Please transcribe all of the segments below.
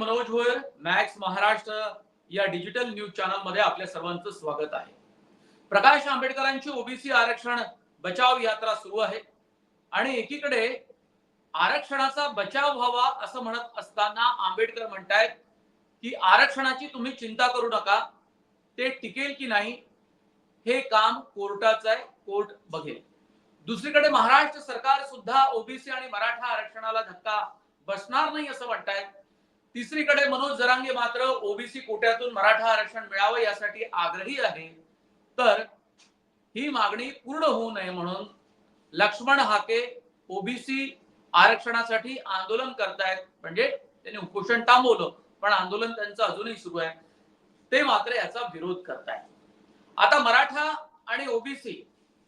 Bhoyar max Maharashtra या digital news चॅनलमध्ये आपल्या सर्वांचं स्वागत आहे. प्रकाश आंबेडकरांची ओबीसी आरक्षण बचाव यात्रा सुरू आहे. आणि एकीकडे आरक्षणाचा बचाव व्हावा असं म्हणत असताना आंबेडकर म्हणतायत की आरक्षणाची तुम्ही चिंता करू नका ते टिकेल की नाही हे काम कोर्टाचं आहे कोर्ट बघेल. दुसरीकडे महाराष्ट्र सरकार सुद्धा ओबीसी आणि मराठा आरक्षणाला धक्का बसणार नाही असं म्हणतायत. तिसरीकडे मनोज जरांगे मात्र ओबीसी कोट्यातून मराठा आरक्षण मिळावं यासाठी आग्रही आहे. तर ही मागणी पूर्ण होऊ नये म्हणून लक्ष्मण हाके ओबीसी आरक्षणासाठी आंदोलन करतायत. म्हणजे त्यांनी उपोषण थांबवलं पण आंदोलन त्यांचं अजूनही सुरू आहे. ते मात्र याचा विरोध करतायत. आता मराठा आणि ओबीसी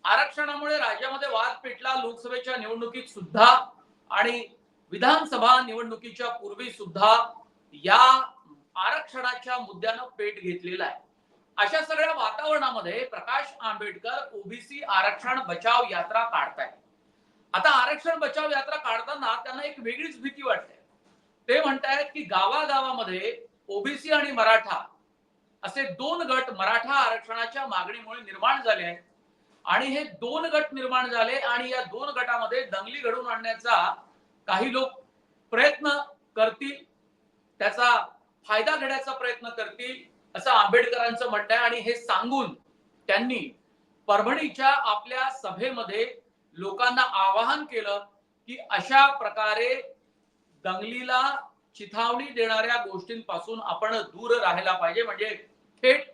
आरक्षणामुळे राज्यामध्ये वाद पेटला लोकसभेच्या निवडणुकीत सुद्धा आणि विधानसभा निवडणुकीच्या पूर्वी सुद्धा या आरक्षणाच्या मुद्द्यानं पेट घेतलेला आहे. अशा सगळ्या वातावरणामध्ये प्रकाश आंबेडकर ओबीसी आरक्षण बचाव यात्रा काढतायत. आता आरक्षण बचाव यात्रा काढताना त्यांना एक वेगळीच भीती वाटते. ते म्हणतायत की गावागावामध्ये ओबीसी आणि मराठा असे दोन गट मराठा आरक्षणाच्या मागणीमुळे निर्माण झाले आहेत. आणि हे दोन गट निर्माण झाले आणि या दोन गटामध्ये दंगली घडवून आणण्याचा काही लोक प्रयत्न करतील. त्याचा फायदा घेण्याचा प्रयत्न करतील असं आंबेडकरांचं म्हणणं आहे. आणि हे सांगून त्यांनी परभणीच्या आपल्या सभेमध्ये लोकांना आवाहन केलं की अशा प्रकारे दंगलीला चिथावणी देणाऱ्या गोष्टींपासून आपण दूर राहायला पाहिजे. म्हणजे थेट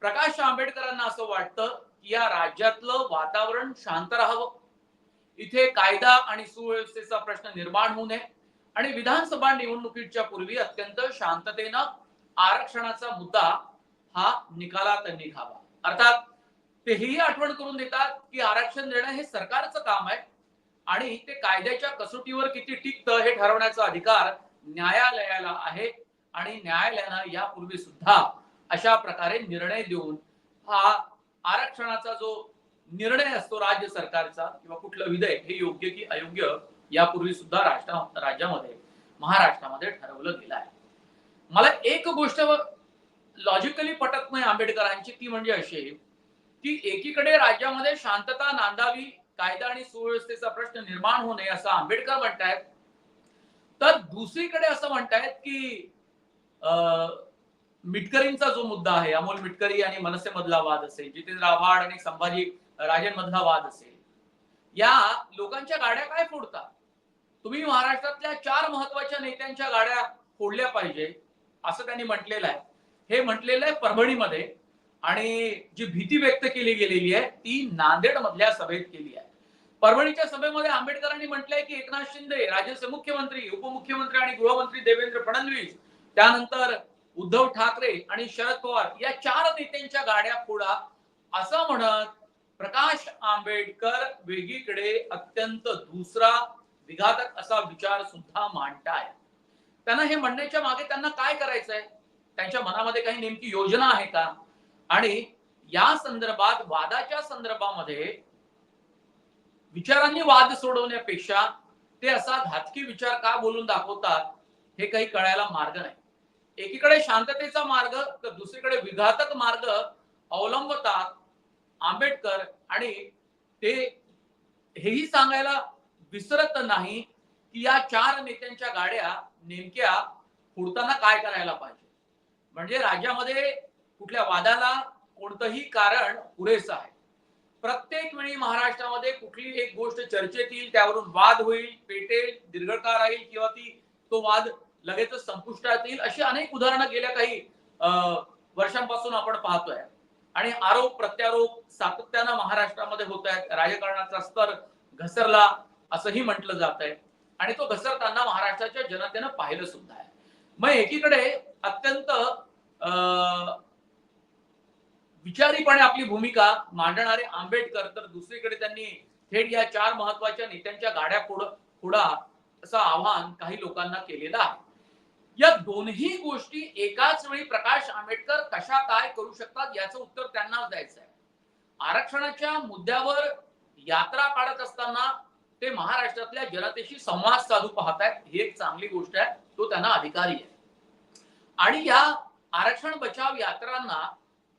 प्रकाश आंबेडकरांना असं वाटतं की या राज्यातलं वातावरण शांत राहावं. इथे कायदा आणि सुव्यवस्थेचा प्रश्न निर्माण होऊ नये. आणि विधानसभा निवडणुकीच्या पूर्वी अत्यंत शांततेनं आरक्षणाचा मुद्दा हा निकालात निघावा अर्थात तेही आठवण करून देतात की आरक्षण देणं हे सरकारचं काम आहे आणि ते कायद्याच्या कसोटीवर किती टिकतं हे ठरवण्याचा अधिकार न्यायालयाला आहे आणि न्यायालयानं यापूर्वी सुद्धा अशा प्रकारे निर्णय देऊन हा आरक्षणाचा जो निर्णय असतो राज्य सरकारचा किंवा कुठलं विधेयक हे योग्य की अयोग्य यापूर्वी सुद्धा राष्ट्र राज्यामध्ये महाराष्ट्रामध्ये ठरवलं गेलं आहे. मला एक गोष्ट लॉजिकली पटत नाही आंबेडकरांची ती म्हणजे अशी की एकीकडे राज्यामध्ये शांतता नांदावी कायदा आणि सुव्यवस्थेचा प्रश्न निर्माण होऊ नये असं आंबेडकर म्हणतायत तर दुसरीकडे असं म्हणतायत की मिटकरींचा जो मुद्दा आहे अमोल मिटकरी आणि मनसे मधला वाद असेल जितेंद्र आव्हाड आणि संभाजी राजेंमधला वाद असेल या लोकांच्या गाड्या काय फोडतात? तुम्ही महाराष्ट्रातल्या चार महत्त्वाच्या नेत्यांच्या गाड्या फोडल्या पाहिजे असं त्यांनी म्हटलेलं आहे. हे म्हटलेलं आहे परभणीमध्ये आणि जी भीती व्यक्त केली गेलेली आहे ती नांदेड मधल्या सभेत केली आहे. परभणीच्या सभेमध्ये आंबेडकरांनी म्हटलंय की एकनाथ शिंदे राज्याचे मुख्यमंत्री उपमुख्यमंत्री आणि गृहमंत्री देवेंद्र फडणवीस त्यानंतर उद्धव ठाकरे आणि शरद पवार या चार नेत्यांच्या गाड्या फोडा असं म्हणत प्रकाश आंबेडकर वेगळीकडे अत्यंत दुसरा विघातक असा विचार सुद्धा मांडताय. त्यांना हे म्हणण्याच्या मागे त्यांना काय करायचंय? त्यांच्या मनामध्ये काही नेमकी योजना आहे का? आणि या संदर्भात वादाच्या संदर्भामध्ये विचारांनी वाद सोडवण्यापेक्षा ते असा घातकी विचार का बोलून दाखवतात हे काही कळायला मार्ग नाही. एकीकडे शांततेचा मार्ग तर दुसरीकडे विघातक मार्ग अवलंबतात आंबेडकर आणि ते हेही सांगायला विसरत नाही की या चार नेत्यांच्या गाड्या नेमक्या फोडताना काय करायला पाहिजे? म्हणजे राज्यामध्ये कुठल्या वादाला कोणतंही कारण पुरेसं आहे. प्रत्येक वेळी महाराष्ट्रामध्ये कुठली एक गोष्ट चर्चेत येईल त्यावरून वाद होईल पेटेल दीर्घकाळ राहील किंवा ती तो वाद लगेच संपुष्टात येईल अशी अनेक उदाहरणं गेल्या काही वर्षांपासून आपण पाहतोय. आणि आरोप प्रत्यारोप सातत्यानं महाराष्ट्रामध्ये होत आहेत. राजकारणाचा स्तर घसरला. असंही म्हटलं जात आहे. आणि तो घसरताना महाराष्ट्राच्या जनतेनं पाहिलं सुद्धा आहे. मग एकीकडे अत्यंत विचारीपणे आपली भूमिका मांडणारे आंबेडकर तर दुसरीकडे त्यांनी थेट या चार महत्त्वाच्या नेत्यांच्या गाड्या पुढ पुढा असं आव्हान काही लोकांना केलेलं आहे. या दोन्ही गोष्टी एकाच वेळी प्रकाश आंबेडकर कशा काय करू शकतात याचं उत्तर त्यांनाच द्यायचं आहे आरक्षणाच्या मुद्द्यावर यात्रा काढत असताना ते महाराष्ट्रातल्या जनतेशी संवाद साधू पाहतायत. ही एक चांगली गोष्ट आहे. तो त्यांना अधिकारी आहे. आणि या आरक्षण बचाव यात्रांना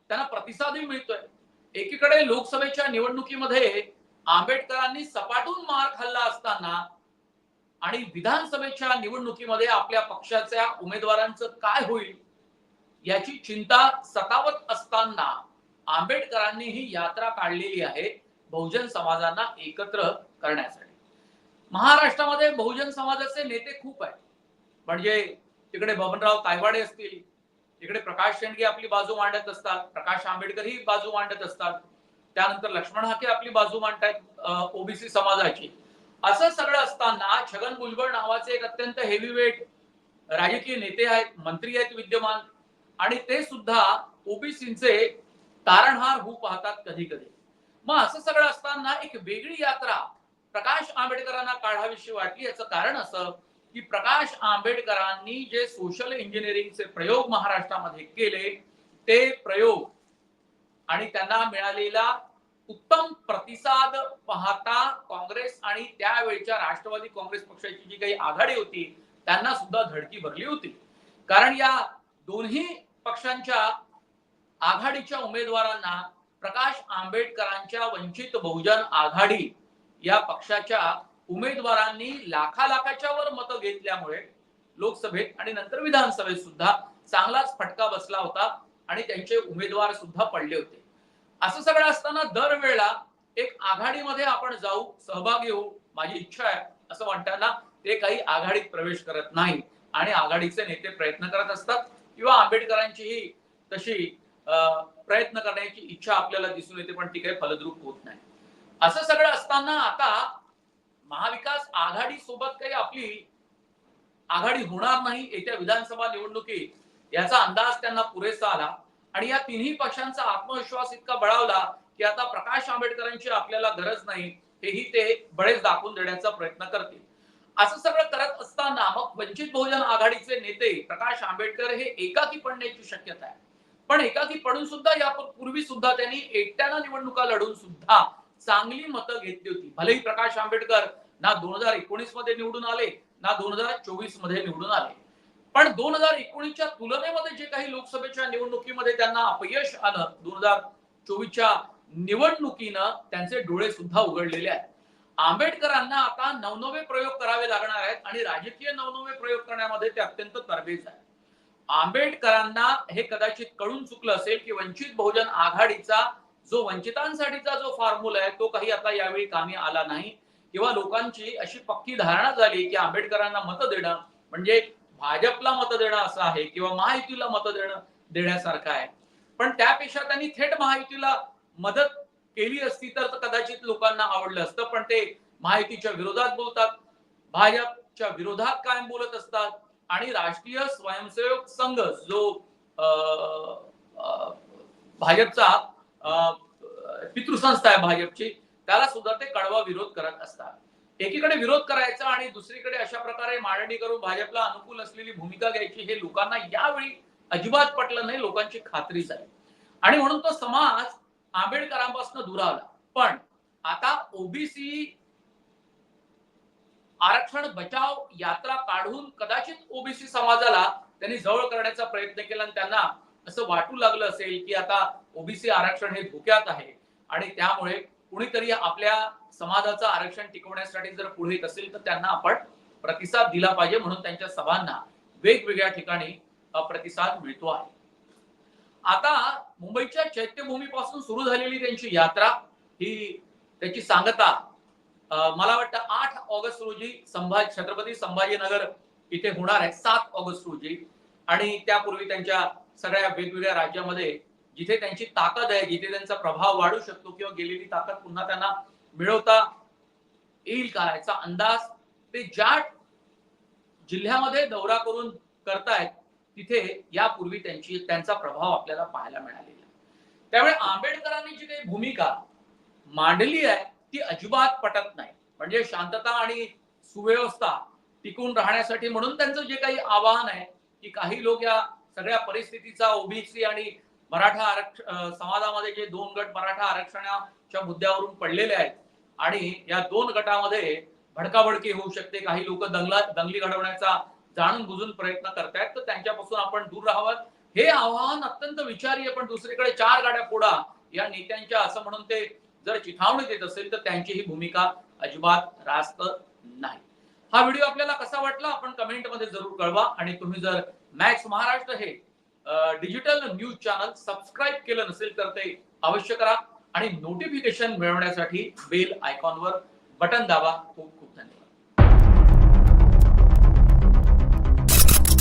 त्यांना प्रतिसादही मिळतोय. एकीकडे लोकसभेच्या निवडणुकीमध्ये आंबेडकरांनी सपाटून मार खाल्ला असताना आणि विधानसभेच्या निवडणुकीमध्ये आपल्या पक्षाच्या उमेदवारांचं काय होईल याची चिंता सतावत असताना आंबेडकरांनी ही यात्रा काढलेली आहे. बहुजन समाजांना एकत्र करण्यासाठी. महाराष्ट्रामध्ये बहुजन समाजाचे नेते खूप आहेत. म्हणजे तिकडे बबनराव तायवाडे असतील तिकडे प्रकाश शेंडगे आपली बाजू मांडत असतात प्रकाश आंबेडकर ही बाजू मांडत असतात. त्यानंतर लक्ष्मण हाके आपली बाजू मांडतायत ओबीसी समाजाची. असं सगळं असताना छगन भुजबळ नावाचे एक अत्यंत हेवीवेट राजकीय नेते आहेत मंत्री आहेत विद्यमान. आणि ते सुद्धा ओबीसीचे तारणहार होऊ पाहतात कधी कधी मग असं सगळं असताना एक वेगळी यात्रा प्रकाश आंबेडकरांना काढावीशी वाटली याचं कारण असं की प्रकाश आंबेडकरांनी जे सोशल इंजिनिअरिंगचे प्रयोग महाराष्ट्रामध्ये केले ते प्रयोग आणि त्यांना मिळालेला उत्तम प्रतिसाद पाहता काँग्रेस आणि त्यावेळच्या राष्ट्रवादी काँग्रेस पक्षाची जी काही आघाडी होती त्यांना सुद्धा धडकी भरली होती. कारण या दोन्ही पक्षांच्या आघाडीच्या उमेदवारांना प्रकाश आंबेडकरांच्या वंचित बहुजन आघाडी या पक्षाच्या उमेदवारांनी लाखा लाखाच्या वर मतं घेतल्यामुळे लोकसभेत आणि नंतर विधानसभेत सुद्धा चांगलाच फटका बसला होता आणि त्यांचे उमेदवार सुद्धा पडले होते. असं सगळं असताना दरवेळेला एक आघाडीमध्ये आपण जाऊ सहभागी होऊ माझी इच्छा आहे असं म्हणताना ते काही आघाडीत प्रवेश करत नाही आणि आघाडीचे नेते प्रयत्न करत असतात किंवा आंबेडकरांचीही तशी प्रयत्न करण्याची इच्छा आपल्याला दिसून येते पण ती काही फलद्रूप होत नाही. असं सगळं असताना आता महाविकास आघाडी सोबत काही आपली आघाडी होणार नाही येत्या विधानसभा निवडणुकीत याचा अंदाज त्यांना पुरेसा आला. आणि या तिन्ही पक्षांचा आत्मविश्वास इतका बळावला की आता प्रकाश आंबेडकरांची आपल्याला गरज नाही हेही ते बळेच दाखवून देण्याचा प्रयत्न करतील. असं सगळं करत असताना मग वंचित बहुजन आघाडीचे नेते प्रकाश आंबेडकर हे एकाकी पडण्याची शक्यता आहे. पण एकाकी पडून सुद्धा या पूर्वी सुद्धा त्यांनी एकट्यानं निवडणुका लढून सुद्धा चांगली मतं घेतली होती. भलेही प्रकाश आंबेडकर ना दोन हजार एकोणीसमध्ये निवडून आले ना दोन हजार चोवीसमध्ये निवडून आले. पण दोन हजार एकोणीसच्या तुलनेमध्ये जे काही लोकसभेच्या निवडणुकीमध्ये त्यांना अपयश आलं दोन हजार चोवीसच्या निवडणुकीनं त्यांचे डोळे सुद्धा उघडलेले आहेत. आंबेडकरांना आता नवनवे प्रयोग करावे लागणार आहेत आणि राजकीय नवनवे प्रयोग करण्यामध्ये ते अत्यंत तरबेज आहे आंबेडकरांना हे कदाचित कळून चुकलं असेल की वंचित बहुजन आघाडीचा जो वंचितांसाठीचा जो फॉर्म्युला आहे तो काही आता यावेळी कामी आला नाही. किंवा लोकांची अशी पक्की धारणा झाली की आंबेडकरांना मतं देणं म्हणजे भाजपला मतं देणं असं आहे किंवा महायुतीला मतं देणं देण्यासारखं आहे. पण त्यापेक्षा त्यांनी थेट महायुतीला मदत केली असती तर कदाचित लोकांना आवडलं असतं पण ते महायुतीच्या विरोधात बोलतात भाजपच्या विरोधात कायम बोलत असतात आणि राष्ट्रीय स्वयंसेवक संघ जो भाजपचा पितृसंस्था आहे भाजपची त्याला सुद्धा ते कडवा विरोध करत असतात. एकीकडे विरोध करायचा आणि दुसरीकडे अशा प्रकारे मांडणी करून भाजपला अनुकूल असलेली भूमिका घ्यायची हे लोकांना यावेळी अजिबात पटलं नाही लोकांची खात्री झाली आणि म्हणून तो समाज आंबेडकरांपासून दुरावला. पण आता ओबीसी आरक्षण बचाव यात्रा काढून कदाचित ओबीसी समाजाला त्यांनी जवळ करण्याचा प्रयत्न केला आणि त्यांना असं वाटू लागलं असेल की आता ओबीसी आरक्षण हे धोक्यात आहे. आणि त्यामुळे कुणीतरी आपल्या समाजाचं आरक्षण टिकवण्यासाठी जर पुढे येत असेल तर त्यांना आपण प्रतिसाद दिला पाहिजे म्हणून त्यांच्या सभांना वेगवेगळ्या ठिकाणी प्रतिसाद मिळतो आहे. आता मुंबईच्या चैत्यभूमीपासून सुरू झालेली त्यांची यात्रा ही त्याची सांगता मला वाटतं आठ ऑगस्ट रोजी संभाजी छत्रपती संभाजीनगर इथे होणार आहे सात ऑगस्ट रोजी. आणि त्यापूर्वी त्यांच्या सगळ्या वेगवेगळ्या राज्यामध्ये जिथे त्यांची ताकद आहे जिथे त्यांचा प्रभाव वाढू शकतो किंवा गेलेली ताकद पुन्हा त्यांना मिळवता येईल का याचा अंदाज ते ज्या जिल्ह्यामध्ये दौरा करून करतायत तिथे यापूर्वी त्यांची त्यांचा प्रभाव आपल्याला पाहायला मिळालेला त्यामुळे आंबेडकरांनी जी काही भूमिका मांडली आहे ती अजिबात पटत नाही. म्हणजे शांतता आणि सुव्यवस्था टिकून राहण्यासाठी म्हणून त्यांचं जे काही आवाहन आहे की काही लोक या सगळ्या परिस्थितीचा ओबीसी आणि मराठा आरक्षण समाजामध्ये जे दोन गट मराठा आरक्षणाच्या मुद्द्यावरून पडलेले आहेत आणि या दोन गटामध्ये भडकाभडकी होऊ शकते. काही लोक दंगला दंगली घडवण्याचा जाणून बुजून प्रयत्न करतायत. तर त्यांच्यापासून आपण दूर राहावं. हे आव्हान अत्यंत विचारी आहे पण दुसरीकडे चार गाड्या फोडा या नेत्यांच्या असं म्हणून ते जर चिथावणी देत असेल तर त्यांची ही भूमिका अजिबात रास्त नाही. हा व्हिडिओ आपल्याला कसा वाटला आपण कमेंटमध्ये जरूर कळवा. आणि तुम्ही जर मॅक्स महाराष्ट्र हे डिजिटल न्यूज चॅनल सबस्क्राईब केलं नसेल तर ते अवश्य करा. आणि नोटिफिकेशन मिळवण्यासाठी बेल आयकॉनवर बटन दाबा. खूप खूप धन्यवाद.